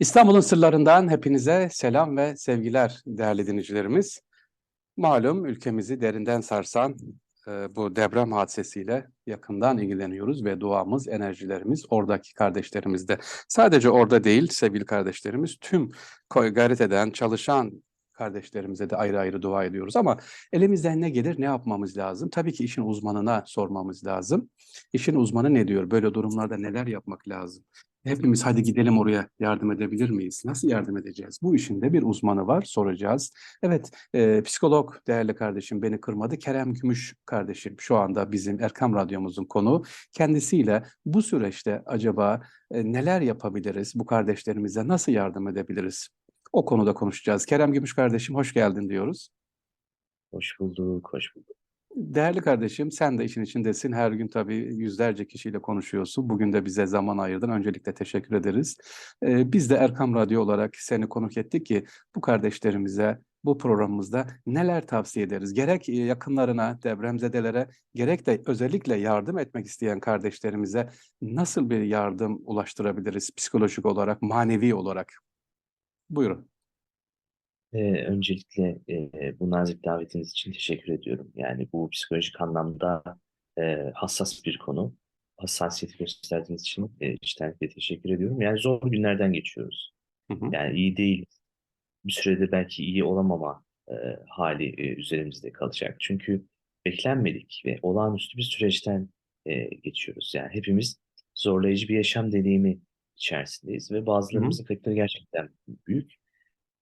İstanbul'un sırlarından hepinize selam ve sevgiler değerli dinleyicilerimiz. Malum ülkemizi derinden sarsan e, bu deprem hadisesiyle yakından ilgileniyoruz ve duamız, enerjilerimiz oradaki kardeşlerimizde. Sadece orada değil sevgili kardeşlerimiz tüm gayret eden, çalışan kardeşlerimize de ayrı ayrı dua ediyoruz ama elimizden ne gelir, ne yapmamız lazım? Tabii ki işin uzmanına sormamız lazım. İşin uzmanı ne diyor? Böyle durumlarda neler yapmak lazım? Hepimiz hadi gidelim oraya yardım edebilir miyiz? Nasıl yardım edeceğiz? Bu işin de bir uzmanı var, soracağız. Evet, e, psikolog değerli kardeşim beni kırmadı. Kerem Gümüş kardeşim şu anda bizim Erkam Radyomuzun konuğu. Kendisiyle bu süreçte acaba e, neler yapabiliriz? Bu kardeşlerimize nasıl yardım edebiliriz? O konuda konuşacağız. Kerem Gümüş kardeşim hoş geldin diyoruz. Hoş bulduk, hoş bulduk. Değerli kardeşim sen de işin içindesin. Her gün tabii yüzlerce kişiyle konuşuyorsun. Bugün de bize zaman ayırdın. Öncelikle teşekkür ederiz. Ee, biz de Erkam Radyo olarak seni konuk ettik ki bu kardeşlerimize bu programımızda neler tavsiye ederiz? Gerek e, yakınlarına, depremzedelere, gerek de özellikle yardım etmek isteyen kardeşlerimize nasıl bir yardım ulaştırabiliriz psikolojik olarak, manevi olarak? Buyurun. Ee, öncelikle e, bu nazik davetiniz için teşekkür ediyorum. Yani bu psikolojik anlamda e, hassas bir konu. Hassasiyeti gösterdiğiniz için e, içtenlikle teşekkür ediyorum. Yani zor günlerden geçiyoruz. Hı hı. Yani iyi değil. Bir sürede belki iyi olamama e, hali e, üzerimizde kalacak. Çünkü beklenmedik ve olağanüstü bir süreçten e, geçiyoruz. Yani hepimiz zorlayıcı bir yaşam deneyimi içerisindeyiz ve bazılarımızın kayıpları gerçekten büyük.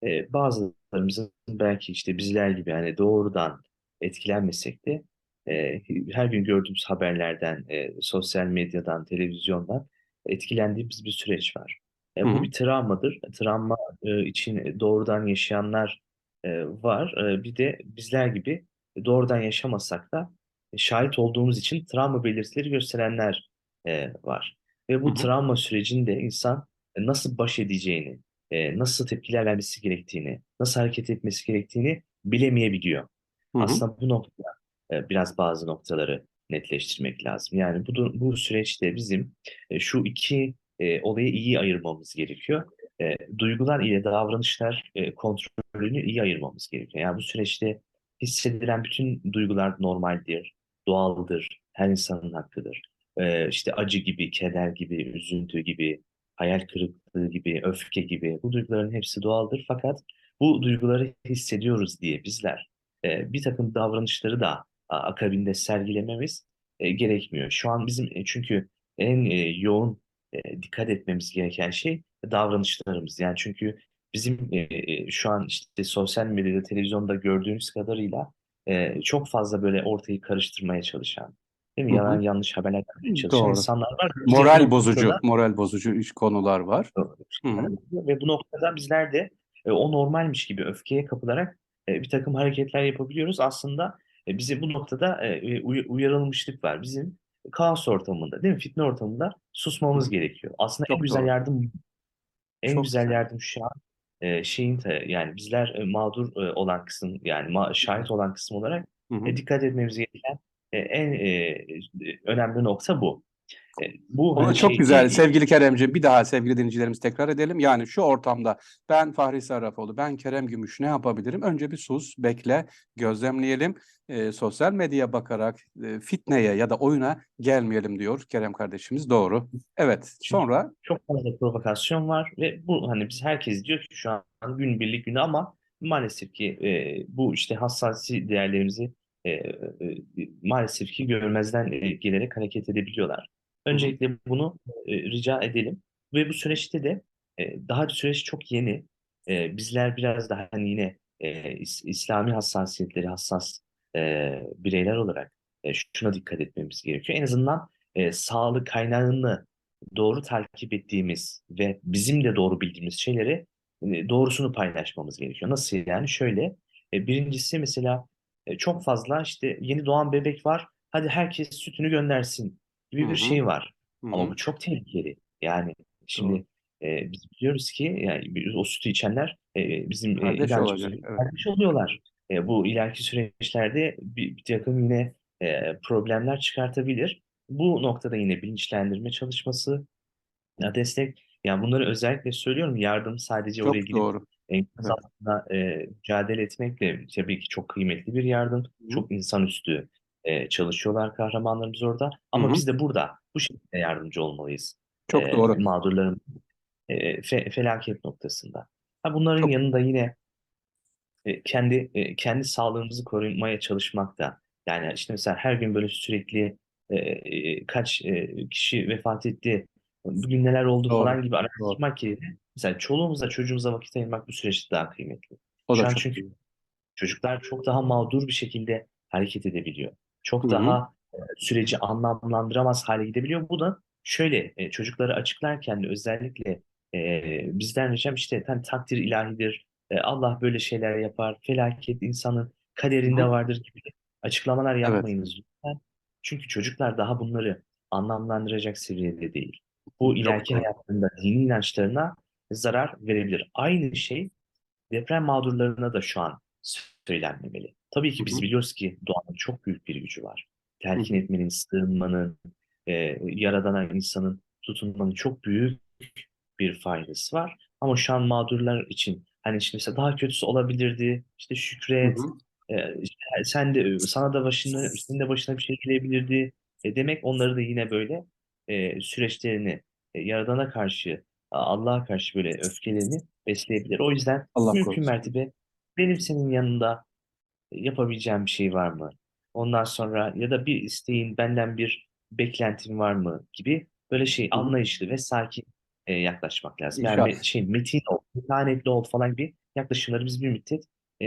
E, bazılarımızın belki işte bizler gibi yani doğrudan etkilenmesek de e, her gün gördüğümüz haberlerden, e, sosyal medyadan, televizyondan etkilendiğimiz bir süreç var. E, bu bir travmadır. Travma e, için doğrudan yaşayanlar e, var. E, bir de bizler gibi doğrudan yaşamasak da şahit olduğumuz için travma belirtileri gösterenler e, var. Ve bu hı. travma sürecinde insan e, nasıl baş edeceğini, e, nasıl tepkiler vermesi gerektiğini, nasıl hareket etmesi gerektiğini bilemeyebiliyor. Hı hı. Aslında bu noktada e, biraz bazı noktaları netleştirmek lazım. Yani bu, bu süreçte bizim e, şu iki e, olayı iyi ayırmamız gerekiyor. E, duygular ile davranışlar e, kontrolünü iyi ayırmamız gerekiyor. Yani bu süreçte hissedilen bütün duygular normaldir, doğaldır, her insanın hakkıdır. E, işte acı gibi, keder gibi, üzüntü gibi, hayal kırıklığı gibi, öfke gibi bu duyguların hepsi doğaldır. Fakat bu duyguları hissediyoruz diye bizler e, bir takım davranışları da a, akabinde sergilememiz e, gerekmiyor. Şu an bizim e, çünkü en e, yoğun e, dikkat etmemiz gereken şey davranışlarımız. Yani çünkü bizim e, e, şu an işte sosyal medyada, televizyonda gördüğümüz kadarıyla e, çok fazla böyle ortayı karıştırmaya çalışan, değil mi? Hı Yalan hı. yanlış haberler vermeye çalışan Doğru. insanlar var. Moral bozucu, noktada moral bozucu iş konular var. Hı hı. ve bu noktada bizler de e, o normalmiş gibi öfkeye kapılarak e, bir takım hareketler yapabiliyoruz. Aslında e, bize bu noktada e, uy- uyarılmışlık var. Bizim kaos ortamında, değil mi? Fitne ortamında susmamız gerekiyor. Aslında en Çok güzel doğru. yardım en Çok güzel güzel. yardım şu an e, şeyin yani bizler e, mağdur e, olan kısım yani ma- şahit olan kısım olarak Hı hı. e, dikkat etmemiz gereken e, en e, e, önemli nokta bu. E, bu O hani çok şey güzel değil. sevgili Keremciğim. Bir daha sevgili dinleyicilerimiz tekrar edelim. Yani şu ortamda ben Fahri Sarrafoğlu, ben Kerem Gümüş ne yapabilirim? Önce bir sus, bekle, gözlemleyelim. Ee, sosyal medyaya bakarak e, fitneye ya da oyuna gelmeyelim diyor Kerem kardeşimiz. Doğru. Evet. Sonra çok fazla provokasyon var ve bu hani biz herkes diyor ki şu an gün birlik günü ama maalesef ki e, bu işte hassasi değerlerimizi e, e, maalesef ki görmezden e, gelerek hareket edebiliyorlar. Öncelikle bunu e, rica edelim ve bu süreçte de e, daha süreç çok yeni. E, bizler biraz daha hani yine e, İs- İslami hassasiyetleri hassas e, bireyler olarak e, şuna dikkat etmemiz gerekiyor. En azından e, sağlık kaynağını doğru takip ettiğimiz ve bizim de doğru bildiğimiz şeyleri e, doğrusunu paylaşmamız gerekiyor. Nasıl yani? Şöyle, e, birincisi mesela e, çok fazla işte yeni doğan bebek var, hadi herkes sütünü göndersin gibi bir hı. şey var. Hı Ama bu çok tehlikeli. Yani şimdi e, biz biliyoruz ki yani o sütü içenler e, bizim e, Kardeş inancımıza olacak. Evet. kardeş oluyorlar. E, bu ileriki süreçlerde bir, bir takım yine e, problemler çıkartabilir. Bu noktada yine bilinçlendirme çalışması, ya destek Yani bunları özellikle söylüyorum. Yardım sadece oraya Çok gidip doğru. Enkaz Evet. altında mücadele etmekle tabii ki çok kıymetli bir yardım. Hı. Çok insanüstü e, çalışıyorlar kahramanlarımız orada. Hı Ama hı. biz de burada bu şekilde yardımcı olmalıyız. Çok E, doğru. mağdurların e, fe- felaket noktasında. Ha, bunların Çok yanında yine e, kendi e, kendi sağlığımızı korumaya çalışmak da yani işte mesela her gün böyle sürekli e, e, kaç e, kişi vefat etti, bugün neler oldu doğru. falan gibi Doğru. araştırmak yerine mesela çoluğumuza çocuğumuza vakit ayırmak bu süreçte daha kıymetli. O Şu da an çok çünkü iyi. çocuklar çok daha mağdur bir şekilde hareket edebiliyor. Çok hı. daha e, süreci anlamlandıramaz hale gidebiliyor. Bu da şöyle e, çocukları açıklarken de özellikle e, bizden ricam işte hani takdir ilahidir, e, Allah böyle şeyler yapar, felaket insanın kaderinde hı. vardır gibi açıklamalar Evet. yapmayınız lütfen. Çünkü çocuklar daha bunları anlamlandıracak seviyede değil. Bu ileriki hayatlarında dini inançlarına zarar verebilir. Aynı şey deprem mağdurlarına da şu an söylenmemeli. Tabii Hı ki biz hı. biliyoruz ki doğanın çok büyük bir gücü var. Hı Telkin hı. etmenin, sığınmanın, e, yaradana insanın tutunmanın çok büyük bir faydası var. Ama şu an mağdurlar için hani şimdi mesela daha kötüsü olabilirdi. İşte Hı şükret, hı. e, işte sen de sana da başına, senin de başına bir şey gelebilirdi. E, demek onları da yine böyle e, süreçlerini e, Yaradan'a karşı, Allah'a karşı böyle öfkelerini besleyebilir. O yüzden Allah mümkün korusun. mertebe benim senin yanında yapabileceğim bir şey var mı? Ondan sonra ya da bir isteğin, benden bir beklentin var mı gibi böyle şey anlayışlı ve sakin e, yaklaşmak lazım. Yani İnşallah. şey metin ol, metanetli ol falan gibi yaklaşımları biz bir müddet e,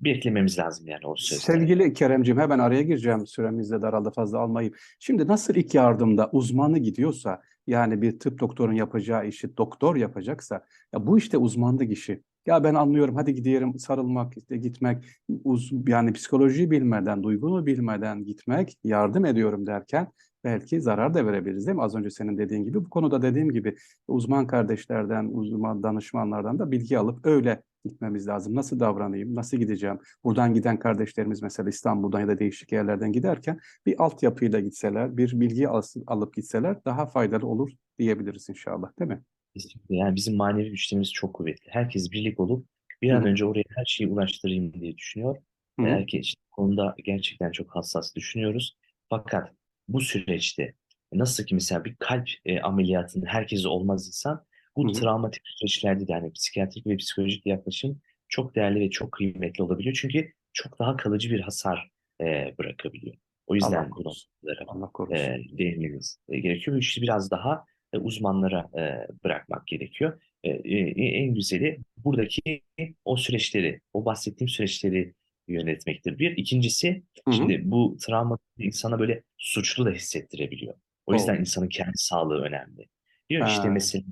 beklememiz lazım yani o sözde. Sevgili Keremciğim hemen araya gireceğim. Süremiz de daraldı fazla almayayım. Şimdi nasıl ilk yardımda uzmanı gidiyorsa yani bir tıp doktorun yapacağı işi doktor yapacaksa ya bu işte uzmanlık işi. Ya ben anlıyorum hadi gidiyorum sarılmak işte gitmek uz, yani psikolojiyi bilmeden duygunu bilmeden gitmek yardım ediyorum derken belki zarar da verebiliriz değil mi? Az önce senin dediğin gibi bu konuda dediğim gibi uzman kardeşlerden uzman danışmanlardan da bilgi alıp öyle gitmemiz lazım. Nasıl davranayım? Nasıl gideceğim? Buradan giden kardeşlerimiz mesela İstanbul'dan ya da değişik yerlerden giderken bir altyapıyla gitseler, bir bilgi al- alıp gitseler daha faydalı olur diyebiliriz inşallah, değil mi? Kesinlikle. Yani bizim manevi güçlerimiz çok kuvvetli. Herkes birlik olup bir an hı, önce oraya her şeyi ulaştırayım diye düşünüyor. hı Herkes konuda gerçekten çok hassas düşünüyoruz. Fakat bu süreçte nasıl ki mesela bir kalp e, ameliyatında herkes olmaz insan, bu hı. travmatik süreçlerde de yani psikiyatrik ve psikolojik yaklaşım çok değerli ve çok kıymetli olabiliyor. Çünkü çok daha kalıcı bir hasar e, bırakabiliyor. O yüzden bu noktalara e, değinmemiz e, gerekiyor. Bu işi biraz daha e, uzmanlara e, bırakmak gerekiyor. E, e, en güzeli buradaki o süreçleri, o bahsettiğim süreçleri yönetmektir. Bir. İkincisi, Hı hı. şimdi bu travma insana böyle suçlu da hissettirebiliyor. O yüzden insanın kendi sağlığı önemli. Diyor ki işte Ha, mesela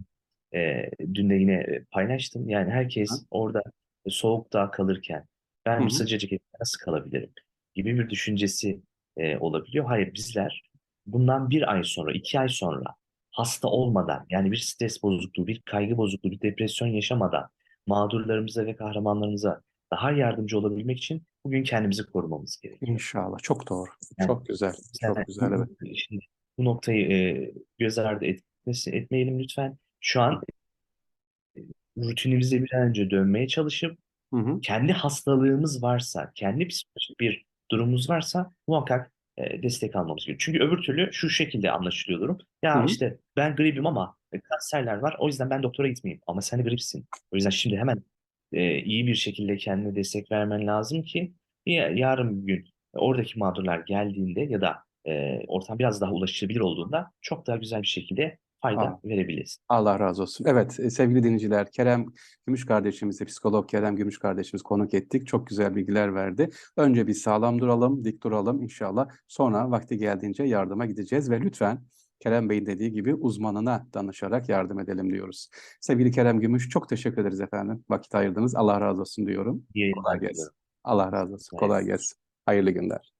e, dün de yine e, paylaştım. Yani herkes orada soğukta kalırken ben bu hı, sıcacık evde nasıl kalabilirim gibi bir düşüncesi e, olabiliyor. Hayır bizler bundan bir ay sonra, iki ay sonra hasta olmadan yani bir stres bozukluğu, bir kaygı bozukluğu, bir depresyon yaşamadan mağdurlarımıza ve kahramanlarımıza daha yardımcı olabilmek için bugün kendimizi korumamız gerekiyor. İnşallah. Çok doğru. Yani Çok güzel. yani Çok güzel evet. şimdi bu noktayı e, göz ardı etmesi, etmeyelim lütfen. Şu an rutinimize bir an önce dönmeye çalışıp Hı hı, kendi hastalığımız varsa, kendi psikolojik bir durumumuz varsa muhakkak e, destek almamız gerekiyor. Çünkü öbür türlü şu şekilde anlaşılıyor durum. Ya hı. işte ben gripim ama e, kanserler var. O yüzden ben doktora gitmeyeyim. Ama sen de gripsin. O yüzden şimdi hemen e, iyi bir şekilde kendine destek vermen lazım ki ya, yarın bir gün oradaki mağdurlar geldiğinde ya da e, ortam biraz daha ulaşılabilir olduğunda çok daha güzel bir şekilde Aa, fayda verebiliriz. Allah razı olsun. Evet e, sevgili dinleyiciler Kerem Gümüş kardeşimizi, psikolog Kerem Gümüş kardeşimiz konuk ettik. Çok güzel bilgiler verdi. Önce bir sağlam duralım, dik duralım inşallah. Sonra vakti geldiğince yardıma gideceğiz ve lütfen Kerem Bey'in dediği gibi uzmanına danışarak yardım edelim diyoruz. Sevgili Kerem Gümüş çok teşekkür ederiz efendim. Vakit ayırdınız. Allah razı olsun diyorum. İyi Kolay gelsin. Allah razı olsun. Kolay gelsin. Hayırlı günler.